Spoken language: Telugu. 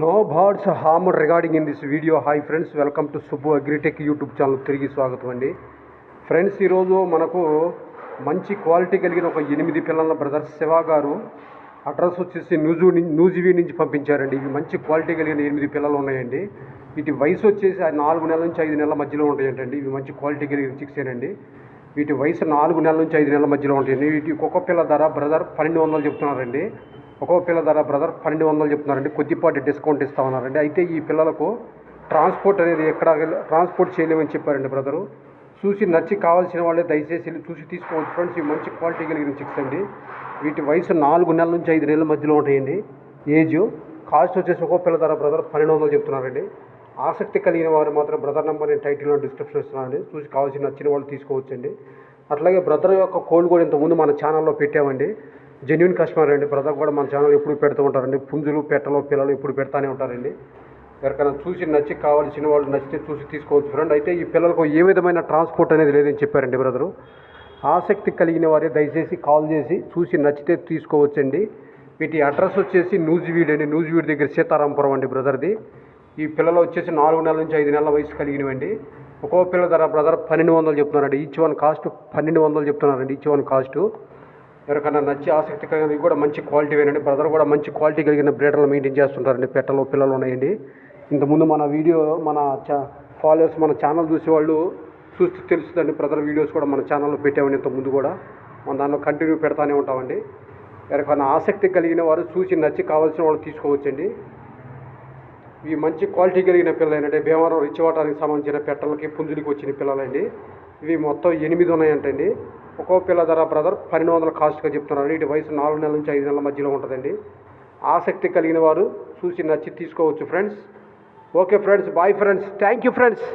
No birds harmer regarding in this video hi friends welcome to Subbu Agritech YouTube channel తిరిగి స్వాగతం అండి. ఫ్రెండ్స్ ఈరోజు మనకు మంచి క్వాలిటీ కలిగిన ఒక ఎనిమిది పిల్లల బ్రదర్ శివ గారు అడ్రస్ వచ్చేసి న్యూజు న్యూజివీ నుంచి పంపించారండి. ఇవి మంచి క్వాలిటీ కలిగిన ఎనిమిది పిల్లలు ఉన్నాయండి. వీటి వయసు వచ్చేసి ఆ నాలుగు నెలల నుంచి ఐదు నెలల మధ్యలో ఉంటాయంటండి. ఇవి మంచి క్వాలిటీ కలిగిన చిక్సేనండి వీటి వయసు నాలుగు నెలల నుంచి ఐదు నెలల మధ్యలో ఉంటాయండి. వీటి ఒక్కొక్క పిల్ల ధర బ్రదర్ పన్నెండు వందలు చెప్తున్నారండి. ఒక్కొక్క పిల్ల ధర బ్రదర్ పన్నెండు వందలు చెప్తున్నారండి. కొద్దిపాటి డిస్కౌంట్ ఇస్తా ఉన్నారండి అయితే ఈ పిల్లలకు ట్రాన్స్పోర్ట్ అనేది ఎక్కడ ట్రాన్స్పోర్ట్ చేయలేమని చెప్పారండి బ్రదరు చూసి నచ్చి కావాల్సిన వాళ్ళే దయచేసి వెళ్ళి చూసి తీసుకోవచ్చు ఫ్రెండ్స్ ఇవి మంచి క్వాలిటీ కలిగిన చిక్స్ అండి. వీటి వయసు నాలుగు నెలల నుంచి ఐదు నెలల మధ్యలో ఉంటాయండి. ఏజ్ కాస్ట్ వచ్చేసి ఒక్కొక్క పిల్ల ధర బ్రదర్ పన్నెండు వందలు చెప్తున్నారండి. ఆసక్తి కలిగిన వారు మాత్రం బ్రదర్ నెంబర్ నేను టైటిల్లో డిస్క్రిప్షన్ ఇస్తున్నానండి చూసి కావాల్సిన నచ్చిన వాళ్ళు తీసుకోవచ్చండి. అట్లాగే బ్రదర్ యొక్క కోల్డ్ కూడా ఇంతకుముందు మన ఛానల్లో పెట్టామండి. జెన్యున్ కస్టమర్ అండి. బ్రదర్ కూడా మన ఛానల్ ఎప్పుడు పెడుతూ ఉంటారండి. పుంజులు పెట్టలు పిల్లలు ఎప్పుడు పెడతానే ఉంటారండి. ఎవరికైనా చూసి నచ్చి కావాల్సిన వాళ్ళు నచ్చితే చూసి తీసుకోవచ్చు. ఫ్రెండ్ అయితే ఈ పిల్లలకు ఏ విధమైన ట్రాన్స్పోర్ట్ అనేది లేదని చెప్పారండి బ్రదరు. ఆసక్తి కలిగిన వారే దయచేసి కాల్ చేసి చూసి నచ్చితే తీసుకోవచ్చండి. వీటి అడ్రస్ వచ్చేసి నూజివీడ్ అండి. నూజివీడ్ దగ్గర సీతారాంపురం అండి బ్రదర్ది. ఈ పిల్లలు వచ్చేసి నాలుగు నెలల నుంచి ఐదు నెలల వయసు కలిగినవండి. ఒక్కో పిల్ల ధర బ్రదర్ పన్నెండు వందలు చెప్తున్నారండి. ఈచ్ వన్ కాస్ట్ పన్నెండు వందలు చెప్తున్నారండి. Each one cost. ఎవరికైనా నచ్చి ఆసక్తి కలిగినవి కూడా మంచి క్వాలిటీ వేనండి బ్రదర్ కూడా మంచి క్వాలిటీ కలిగిన బ్రీడర్లు మెయింటైన్ చేస్తుంటారండి. పెట్టలు పిల్లలు ఉన్నాయండి. ఇంతకుముందు మన వీడియో మన చా ఫాలోవర్స్ మన ఛానల్ చూసేవాళ్ళు చూస్తే తెలుస్తుందండి. బ్రదర్ వీడియోస్ కూడా మన ఛానల్లో పెట్టామండి ఇంతకుముందు కూడా. మన దానిలో కంటిన్యూ పెడతానే ఉంటామండి. ఎవరికైనా ఆసక్తి కలిగిన వారు చూసి నచ్చి కావాల్సిన వాళ్ళు తీసుకోవచ్చండి. ఇవి మంచి క్వాలిటీ కలిగిన పిల్లలంటే భీమవరం రిచ్చివాటానికి సంబంధించిన పెట్టలకి పుంజులకి వచ్చిన పిల్లలండి. ఇవి మొత్తం ఎనిమిది ఉన్నాయంటండి. ఒక్కో పిల్ల ధర బ్రదర్ పన్నెండు వందల కాస్ట్గా చెప్తున్నారు ఇటు వయసు నాలుగు నెలల నుంచి ఐదు నెలల మధ్యలో ఉంటుందండి. ఆసక్తి కలిగిన వారు చూసి నచ్చి తీసుకోవచ్చు friends. Okay friends bye friends. Thank you friends.